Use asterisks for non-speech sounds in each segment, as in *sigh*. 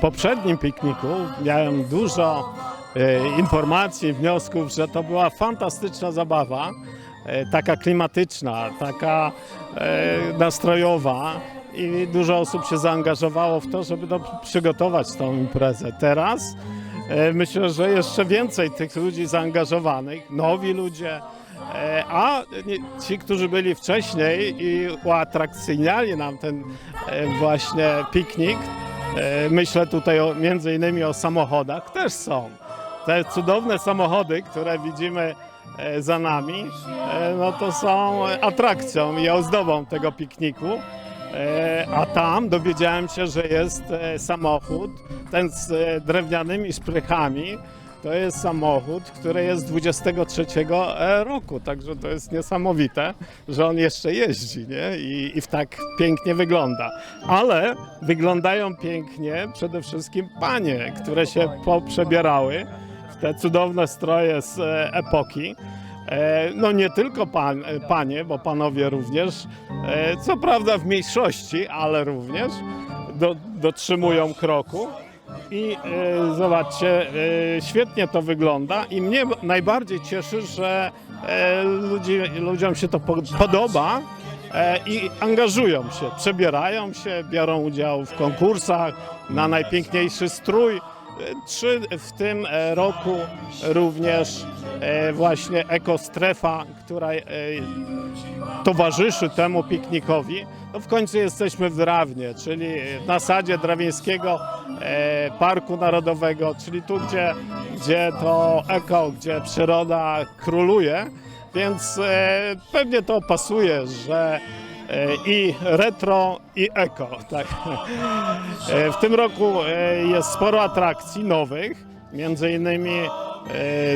poprzednim pikniku miałem dużo e, informacji, wniosków, że to była fantastyczna zabawa, e, taka klimatyczna, taka e, nastrojowa i dużo osób się zaangażowało w to, żeby to przygotować tą imprezę. Teraz e, myślę, że jeszcze więcej tych ludzi zaangażowanych, nowi ludzie, E, A ci, którzy byli wcześniej i uatrakcyjniali nam ten e, właśnie piknik, e, myślę tutaj o, między innymi o samochodach, też są. Te cudowne samochody, które widzimy e, za nami, e, no to są atrakcją i ozdobą tego pikniku. E, A tam dowiedziałem się, że jest e, samochód, ten z e, drewnianymi szprychami, to jest samochód, który jest z 23 e, roku, także to jest niesamowite, że on jeszcze jeździ nie? I, i tak pięknie wygląda. Ale wyglądają pięknie przede wszystkim panie, które się poprzebierały w te cudowne stroje z e, epoki. E, No nie tylko pan, panie, bo panowie również, co prawda w mniejszości, ale również do, dotrzymują kroku. I e, zobaczcie, e, świetnie to wygląda i mnie najbardziej cieszy, że e, ludzi, ludziom się to po, podoba e, i angażują się, przebierają się, biorą udział w konkursach na najpiękniejszy strój. Czy w tym e, roku również e, właśnie ekostrefa, która e, towarzyszy temu piknikowi. No w końcu jesteśmy w Drawnie, czyli na sadzie Drawińskiego e, Parku Narodowego, czyli tu, gdzie, gdzie to eko, gdzie przyroda króluje, więc pewnie to pasuje, że i retro, i eko. Tak. E, w tym roku e, jest sporo atrakcji nowych, między innymi e,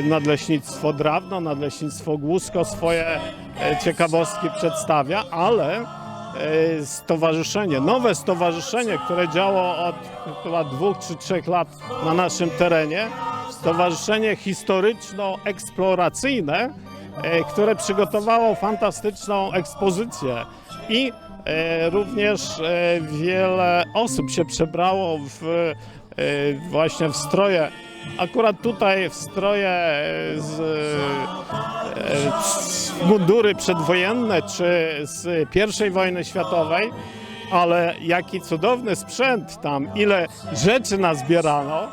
Nadleśnictwo Drawno, Nadleśnictwo Głusko swoje e, ciekawostki przedstawia, ale e, stowarzyszenie, nowe stowarzyszenie, które działo od chyba dwóch czy trzech lat na naszym terenie, stowarzyszenie historyczno-eksploracyjne, e, które przygotowało fantastyczną ekspozycję i e, również e, wiele osób się przebrało w, e, właśnie w stroje, akurat tutaj w stroje z, z mundury przedwojenne czy z I wojny światowej, ale jaki cudowny sprzęt tam, ile rzeczy nazbierano,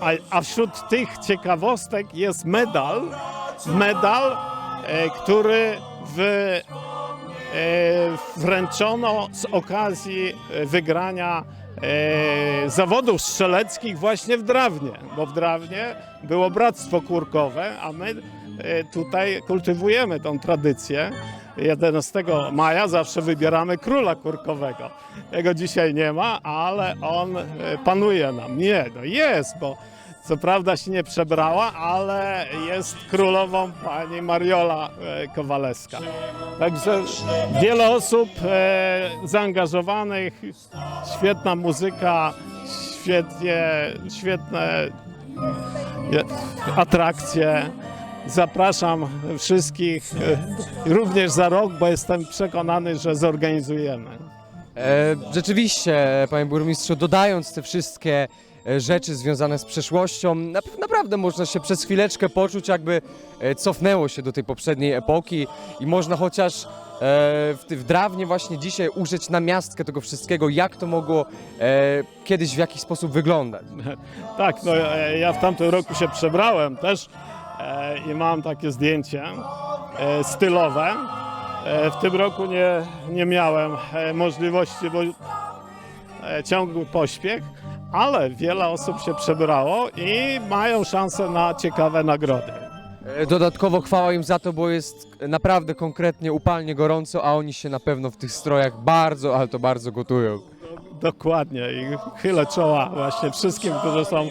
a, a wśród tych ciekawostek jest medal, medal, który w wręczono z okazji e, wygrania e, zawodów strzeleckich właśnie w Drawnie, bo w Drawnie było Bractwo Kurkowe, a my e, tutaj kultywujemy tą tradycję. 11 maja zawsze wybieramy króla kurkowego. Jego dzisiaj nie ma, ale on e, panuje nam. Nie, no jest, bo co prawda się nie przebrała, ale jest królową pani Mariola e, Kowalewska. Także wiele osób e, zaangażowanych, świetna muzyka, świetnie, świetne e, atrakcje. Zapraszam wszystkich również za rok, bo jestem przekonany, że zorganizujemy. Rzeczywiście, panie burmistrzu, dodając te wszystkie rzeczy związane z przeszłością, na, naprawdę można się przez chwileczkę poczuć, jakby e, cofnęło się do tej poprzedniej epoki i można chociaż e, w, Drawnie właśnie dzisiaj użyć na miastkę tego wszystkiego, jak to mogło e, kiedyś w jakiś sposób wyglądać. *laughs* Tak, no e, ja w tamtym roku się przebrałem też e, i mam takie zdjęcie e, stylowe. E, w tym roku nie, nie miałem e, możliwości, bo e, ciągły pośpiech, ale wiele osób się przebrało i mają szansę na ciekawe nagrody. E, Dodatkowo chwała im za to, bo jest naprawdę konkretnie upalnie gorąco, a oni się na pewno w tych strojach bardzo, ale to bardzo gotują. Dokładnie i chylę czoła właśnie wszystkim, którzy są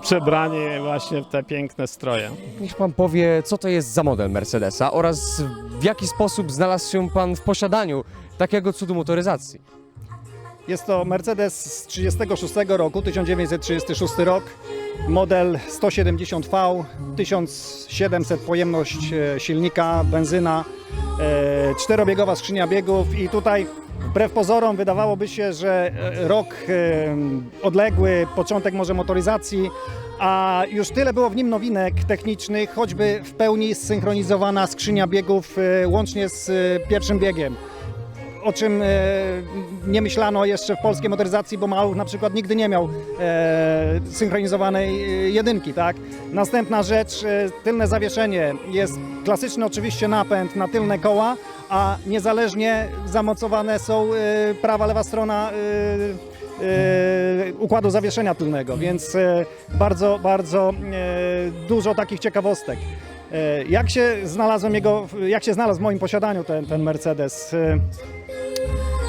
przebrani właśnie w te piękne stroje. Niech pan powie, co to jest za model Mercedesa oraz w jaki sposób znalazł się pan w posiadaniu takiego cudu motoryzacji. Jest to Mercedes z 36 roku, 1936 rok, model 170V, 1700 pojemność e, silnika, benzyna, e, czterobiegowa skrzynia biegów. I tutaj Wbrew pozorom wydawałoby się, że e, rok odległy, początek może motoryzacji, a już tyle było w nim nowinek technicznych, choćby w pełni zsynchronizowana skrzynia biegów łącznie z pierwszym biegiem o czym e, nie myślano jeszcze w polskiej motoryzacji, bo Maluch na przykład nigdy nie miał e, synchronizowanej e, jedynki, tak? Następna rzecz, tylne zawieszenie. Jest klasyczny oczywiście napęd na tylne koła, a niezależnie zamocowane są prawa, lewa strona układu zawieszenia tylnego, więc bardzo, bardzo dużo takich ciekawostek. E, Jak się znalazłem jego, jak się znalazł w moim posiadaniu ten, ten Mercedes? E,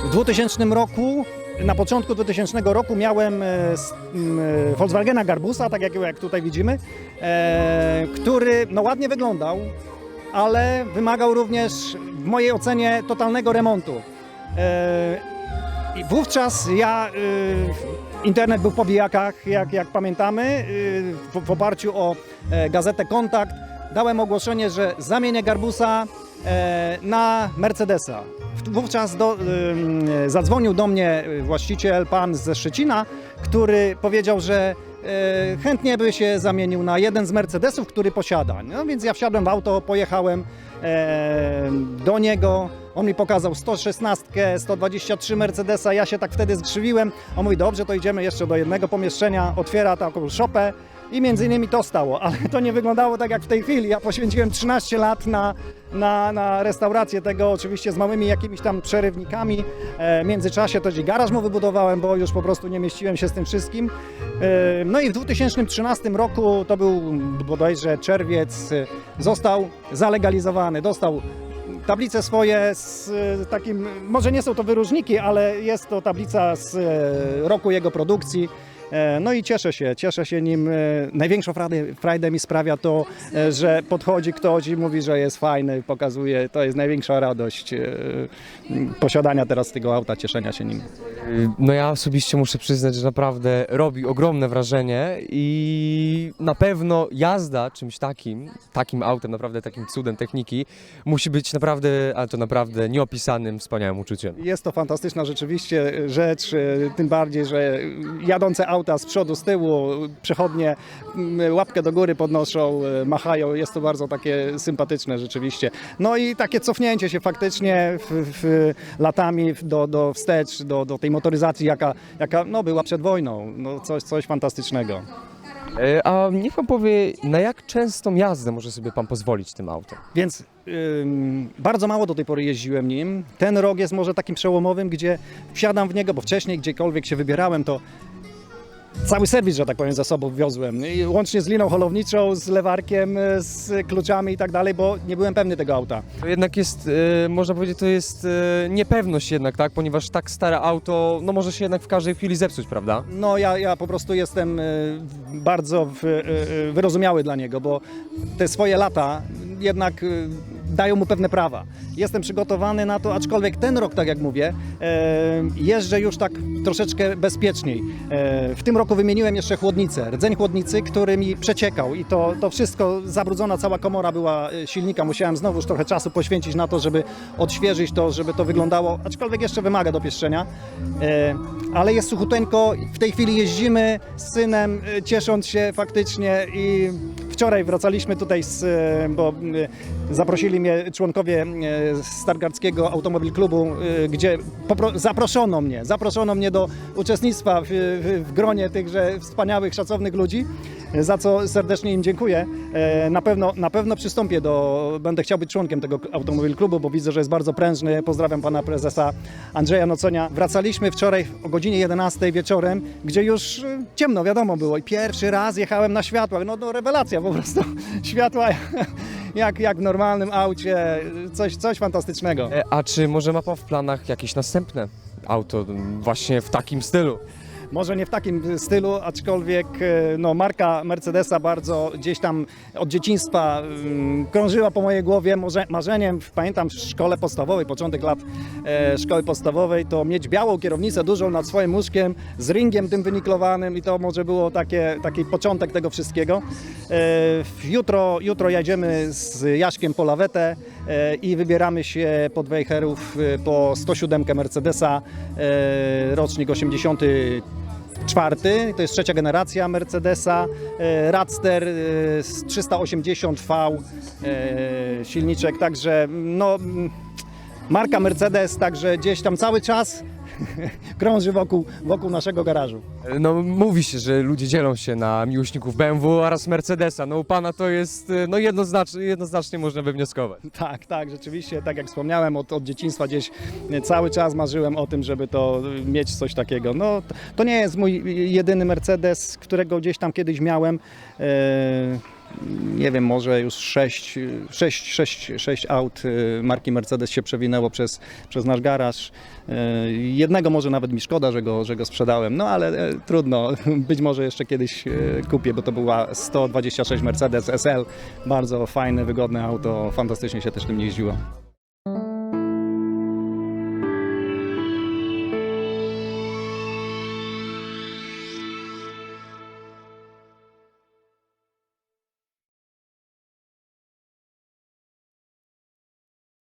w 2000 roku, na początku 2000 roku miałem e, Volkswagena Garbusa, tak jak, tutaj widzimy, który no, ładnie wyglądał, ale wymagał również w mojej ocenie totalnego remontu. I wówczas ja, internet był po bijakach, jak, jak pamiętamy, w, w oparciu o gazetę Kontakt, dałem ogłoszenie, że zamienię Garbusa e, na Mercedesa. Wówczas do, y, zadzwonił do mnie właściciel, pan ze Szczecina, który powiedział, że e, chętnie by się zamienił na jeden z Mercedesów, który posiada. No więc ja wsiadłem w auto, pojechałem e, do niego. On mi pokazał 116, 123 Mercedesa, ja się tak wtedy zkrzywiłem. On mówi, dobrze, to idziemy jeszcze do jednego pomieszczenia, otwiera taką szopę i między innymi to stało, ale to nie wyglądało tak jak w tej chwili. Ja poświęciłem 13 lat na, na, na restaurację tego, oczywiście z małymi jakimiś tam przerywnikami. E, w międzyczasie też i garaż mu wybudowałem, bo już po prostu nie mieściłem się z tym wszystkim. E, no i w 2013 roku, to był bodajże czerwiec, został zalegalizowany, dostał tablice swoje z e, takim, może nie są to wyróżniki, ale jest to tablica z e, roku jego produkcji. E, No i cieszę się, cieszę się nim. E, Największą frajdę, frajdę mi sprawia to, e, że podchodzi ktoś i mówi, że jest fajny, pokazuje. To jest największa radość posiadania teraz tego auta, cieszenia się nim. No ja osobiście muszę przyznać, że naprawdę robi ogromne wrażenie i na pewno jazda czymś takim, takim autem, naprawdę takim cudem techniki, musi być naprawdę, ale to naprawdę nieopisanym, wspaniałym uczuciem. Jest to fantastyczna rzeczywiście rzecz, tym bardziej, że jadące auta z przodu, z tyłu, przechodnie m, łapkę do góry podnoszą, e, machają. Jest to bardzo takie sympatyczne rzeczywiście. No i takie cofnięcie się faktycznie w, w latami do, do wstecz, do, do tej motoryzacji, jaka, jaka no, była przed wojną. No, coś, coś fantastycznego. E, A niech pan powie, na jak częstą jazdę może sobie pan pozwolić tym autem? Więc ym, bardzo mało do tej pory jeździłem nim. Ten rok jest może takim przełomowym, gdzie wsiadam w niego, bo wcześniej gdziekolwiek się wybierałem, to cały serwis, że tak powiem, za sobą wiozłem. I łącznie z liną holowniczą, z lewarkiem, e, z kluczami i tak dalej, bo nie byłem pewny tego auta. To jednak jest, e, można powiedzieć, to jest e, niepewność jednak, tak? Ponieważ tak stare auto, no może się jednak w każdej chwili zepsuć, prawda? No ja, ja po prostu jestem e, bardzo w, e, e, wyrozumiały dla niego, bo te swoje lata jednak e, dają mu pewne prawa. Jestem przygotowany na to, aczkolwiek ten rok, tak jak mówię, e, jeżdżę już tak troszeczkę bezpieczniej. E, W tym roku wymieniłem jeszcze chłodnicę, rdzeń chłodnicy, który mi przeciekał i to, to wszystko, zabrudzona cała komora była e, silnika. Musiałem znowuż trochę czasu poświęcić na to, żeby odświeżyć to, żeby to wyglądało, aczkolwiek jeszcze wymaga dopieszczenia. Ale jest suchuteńko, w tej chwili jeździmy z synem, ciesząc się faktycznie i wczoraj wracaliśmy tutaj, z, e, bo e, zaprosili mnie członkowie e, Stargardzkiego Automobil Klubu, gdzie zaproszono mnie, zaproszono mnie do uczestnictwa w, w, w gronie tychże wspaniałych, szacownych ludzi, za co serdecznie im dziękuję. E, Na pewno, na pewno przystąpię do, będę chciał być członkiem tego Automobil Klubu, bo widzę, że jest bardzo prężny. Pozdrawiam pana prezesa Andrzeja Noconia. Wracaliśmy wczoraj o godzinie 11 wieczorem, gdzie już e, ciemno, wiadomo było i pierwszy raz jechałem na światłach. No, no rewelacja po prostu. *laughs* Światła jak, jak w normalnym aucie, coś, coś fantastycznego. E, A czy może ma pan w planach jakieś następne auto właśnie w takim stylu? Może nie w takim stylu, aczkolwiek e, no, marka Mercedesa bardzo gdzieś tam od dzieciństwa mm, krążyła po mojej głowie. Może, marzeniem, pamiętam w szkole podstawowej, początek lat e, szkoły podstawowej, to mieć białą kierownicę dużą nad swoim łóżkiem z ringiem tym wyniklowanym i to może było takie, taki początek tego wszystkiego. E, jutro, jutro jedziemy z Jaśkiem po lawetę. E, i wybieramy się pod Wejherów e, po 107 Mercedesa, e, rocznik 80 czwarty, to jest trzecia generacja Mercedesa, Radster z 380V, e, silniczek, także no, mm, marka Mercedes, także gdzieś tam cały czas *laughs* krąży wokół, wokół naszego garażu. No mówi się, że ludzie dzielą się na miłośników BMW oraz Mercedesa. No u pana to jest e, no jednoznacznie, jednoznacznie można wywnioskować. *laughs* Tak, tak, rzeczywiście, tak jak wspomniałem, od, od dzieciństwa gdzieś e, cały czas marzyłem o tym, żeby to e, mieć coś takiego. No, to, to nie jest mój jedyny Mercedes, którego gdzieś tam kiedyś miałem. E, nie wiem, może już sześć, sześć, sześć, sześć aut e, marki Mercedes się przewinęło przez, przez nasz garaż. E, Jednego może nawet mi szkoda, że go, że go sprzedałem, no ale e, trudno, *laughs* być może jeszcze kiedyś e, kupię, bo to była 126 Mercedes SL, bardzo fajne, wygodne auto, fantastycznie się też tym jeździło.